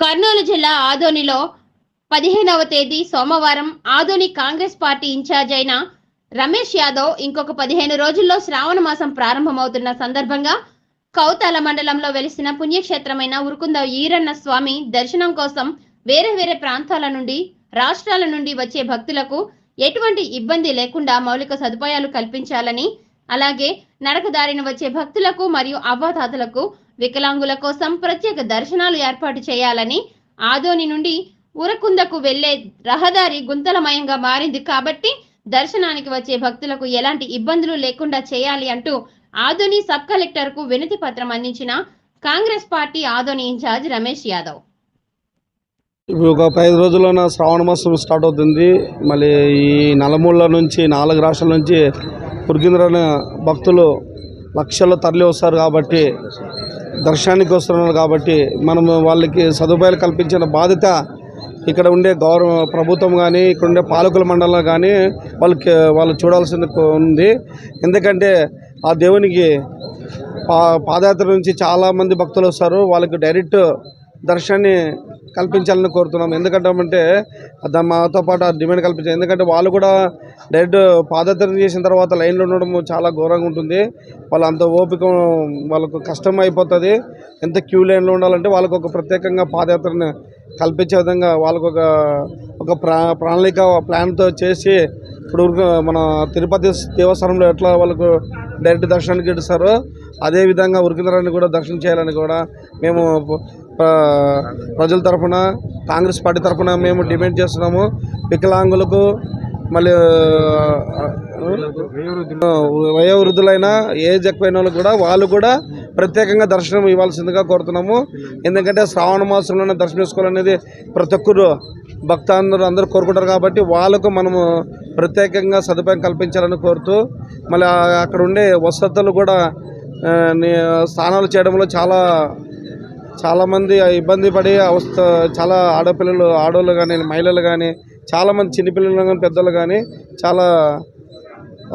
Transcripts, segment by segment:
కర్నూలు జిల్లా ఆదోనిలో పదిహేనవ తేదీ సోమవారం ఆదోని కాంగ్రెస్ పార్టీ ఇన్ఛార్జ్ అయిన రమేష్ యాదవ్ ఇంకొక పదిహేను రోజుల్లో శ్రావణ మాసం ప్రారంభమవుతున్న సందర్భంగా కౌతాల మండలంలో వెలిసిన పుణ్యక్షేత్రమైన ఉరుకుంద ఈరన్న స్వామి దర్శనం కోసం వేరే వేరే ప్రాంతాల నుండి రాష్ట్రాల నుండి వచ్చే భక్తులకు ఎటువంటి ఇబ్బంది లేకుండా మౌలిక సదుపాయాలు కల్పించాలని అలాగే నడకదారిన వచ్చే భక్తులకు మరియు అవ్వాతాతలకు వికలాంగుల కోసం ప్రత్యేక దర్శనాలు ఏర్పాటు చేయాలని ఆదోని నుండి ఉరకుందకు వెళ్ళే రహదారి గుంతలమయంగా మారింది కాబట్టి దర్శనానికి వచ్చే భక్తులకు ఎలాంటి ఇబ్బందులు లేకుండా చేయాలి అంటూ ఆదోని సబ్ కలెక్టర్కు వినతి పత్రం అందించిన కాంగ్రెస్ పార్టీ ఆదోని ఇన్ఛార్జ్ రమేష్ యాదవ్. ఇప్పుడు ఒక పది రోజుల్లోన శ్రావణ మాసం స్టార్ట్ అవుతుంది. మళ్ళీ ఈ నలమూల నుంచి నాలుగు రాష్ట్రాల నుంచి పురికింద్రన భక్తులు లక్షల్లో తరలి వస్తారు కాబట్టి దర్శనానికి వస్తున్నారు కాబట్టి మనం వాళ్ళకి సదుపాయాలు కల్పించిన బాధ్యత ఇక్కడ ఉండే గౌరవ ప్రభుత్వం కానీ ఇక్కడ ఉండే పాలకుల మండలం కానీ వాళ్ళకి వాళ్ళు చూడాల్సింది ఉంది. ఎందుకంటే ఆ దేవునికి పా పాదయాత్ర నుంచి చాలామంది భక్తులు వస్తారు. వాళ్ళకి డైరెక్ట్ దర్శనాన్ని కల్పించాలని కోరుతున్నాం. ఎందుకంటే దాని మాతో పాటు ఆ డిమాండ్ కల్పించాలి ఎందుకంటే వాళ్ళు కూడా డైరెక్ట్ పాదయాత్ర చేసిన తర్వాత లైన్లో ఉండడం చాలా ఘోరంగా ఉంటుంది. వాళ్ళు అంత ఓపిక వాళ్ళకు కష్టం అయిపోతుంది. ఎంత క్యూ లైన్లో ఉండాలంటే వాళ్ళకు ఒక ప్రత్యేకంగా పాదయాత్రని కల్పించే విధంగా వాళ్ళకు ఒక ఒక ప్రా ప్రణాళిక ప్లాన్తో చేసి ఇప్పుడు మన తిరుపతి దేవస్థానంలో ఎట్లా వాళ్ళకు డైరెక్ట్ దర్శనానికి ఇస్తారో అదే విధంగా ఉరికిందరాన్ని కూడా దర్శనం చేయాలని కూడా మేము ప్రజల తరఫున కాంగ్రెస్ పార్టీ తరఫున మేము డిమాండ్ చేస్తున్నాము. వికలాంగులకు మళ్ళీ వయోవృద్ధులైన ఏజ్ ఎక్కువైన వాళ్ళు కూడా వాళ్ళు కూడా ప్రత్యేకంగా దర్శనం ఇవ్వాల్సిందిగా కోరుతున్నాము. ఎందుకంటే శ్రావణ మాసంలోనే దర్శనం చేసుకోవాలనేది ప్రతి ఒక్కరు భక్తాందరూ అందరూ కోరుకుంటారు కాబట్టి వాళ్ళకు మనము ప్రత్యేకంగా సదుపాయం కల్పించాలని కోరుతూ మళ్ళీ అక్కడ ఉండే వసతులు కూడా ఆ, స్నానాలు చేయడంలో చాలా చాలామంది ఇబ్బంది పడి అవస్థ చాలా ఆడపిల్లలు ఆడవాళ్ళు కానీ మహిళలు కానీ చాలామంది చిన్నపిల్లలు కానీ పెద్దలు కానీ చాలా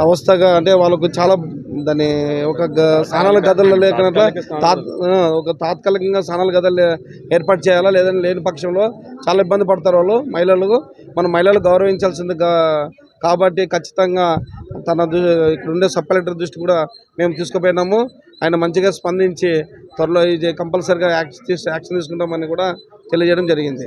అవస్థగా అంటే వాళ్ళకు చాలా దాన్ని ఒక గ- స్నానాల గదులు లేకుండా తాత్ ఒక తాత్కాలికంగా స్నానాల గదులు ఏర్పాటు చేయాలా లేదని లేని పక్షంలో చాలా ఇబ్బంది పడతారు వాళ్ళు మహిళలకు మనం మహిళలు గౌరవించాల్సింది కాబట్టి ఖచ్చితంగా తన ఇక్కడ ఉండే సబ్ కలెక్టర్ దృష్టి కూడా మేము తీసుకుపోయినాము. ఆయన మంచిగా స్పందించి త్వరలో ఇది కంపల్సరీగా యాక్షన్ తీసు యాక్షన్ తీసుకుంటామని కూడా తెలియజేయడం జరిగింది.